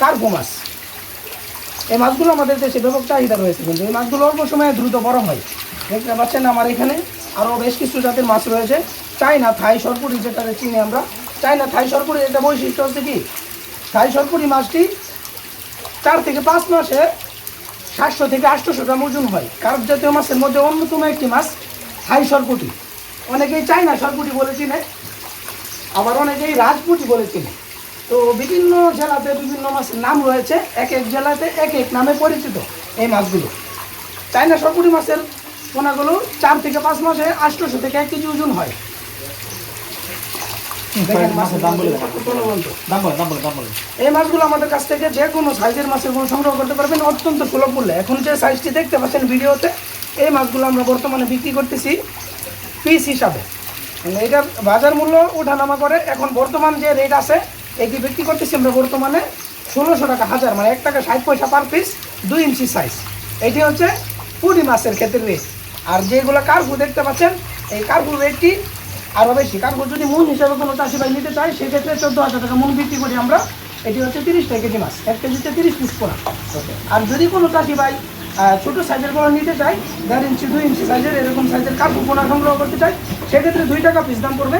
Cargo মাছ? এই মাছগুলো আমাদের দেশে ব্যাপক চাহিদা রয়েছে, কিন্তু এই মাছগুলো অল্প সময়ে দ্রুত বড় হয়। দেখতে পাচ্ছেন আমার এখানে আরও বেশ কিছু জাতের মাছ রয়েছে। চাইনা থাই সরপুরি যেটা চিনি আমরা। চাইনা থাই সরপুরি এটা বৈশিষ্ট্য হচ্ছে কি? থাই সরপুরি মাছটি চার থেকে পাঁচ মাসে সাতশো থেকে আটশোশো গ্রাম ওজন হয়। কার্প জাতীয় মাছের মধ্যে অন্যতম একটি মাছ থাই সরপুটি। অনেকেই চাইনা সরপুটি বলে চিনে, আবার অনেকেই রাজপুটি বলে চিনে। তো বিভিন্ন জেলাতে বিভিন্ন মাছের নাম রয়েছে এক এক জেলাতে এক এক নামে পরিচিত এই মাছগুলো। চাইনা সরপুরি মাছের পোনাগুলো চার থেকে পাঁচ মাসে আটশোশো থেকে এক কেজি ওজন হয়। মাছের এই মাছগুলো আমাদের কাছ থেকে যে কোনো সাইজের মাছেরগুলো সংগ্রহ করতে পারবেন অত্যন্ত সুলভ মূল্যে। এখন যে সাইজটি দেখতে পাচ্ছেন ভিডিওতে এই মাছগুলো আমরা বর্তমানে বিক্রি করতেছি পিস হিসাবে। মানে এটার বাজার মূল্য ওঠানামা করে এখন বর্তমান যে রেট আছে এটি বিক্রি করতেছি আমরা বর্তমানে ষোলোশো টাকা হাজার মানে এক টাকা ষাট পয়সা পার পিস দুই ইঞ্চি সাইজ এটি হচ্ছে পুরি মাছের ক্ষেত্রে রেট আর যেগুলো কার্পু দেখতে পাচ্ছেন এই কার্পুর রেটটি আরও বেশি। কার্পু যদি মন হিসাবে কোনো চাষি ভাই নিতে চায় সেক্ষেত্রে চোদ্দ হাজার টাকা মন বিক্রি করি আমরা। এটি হচ্ছে তিরিশ টাকা কেজি মাছ এক কেজিতে তিরিশ পিস পোনা আর যদি কোনো চাষি ভাই ছোটো সাইজের পোনা নিতে চায় দেড় ইঞ্চি দুই ইঞ্চি সাইজের এরকম সাইজের কার্পু পোনা সংগ্রহ করতে চাই সেক্ষেত্রে দুই টাকা পিস দাম পড়বে।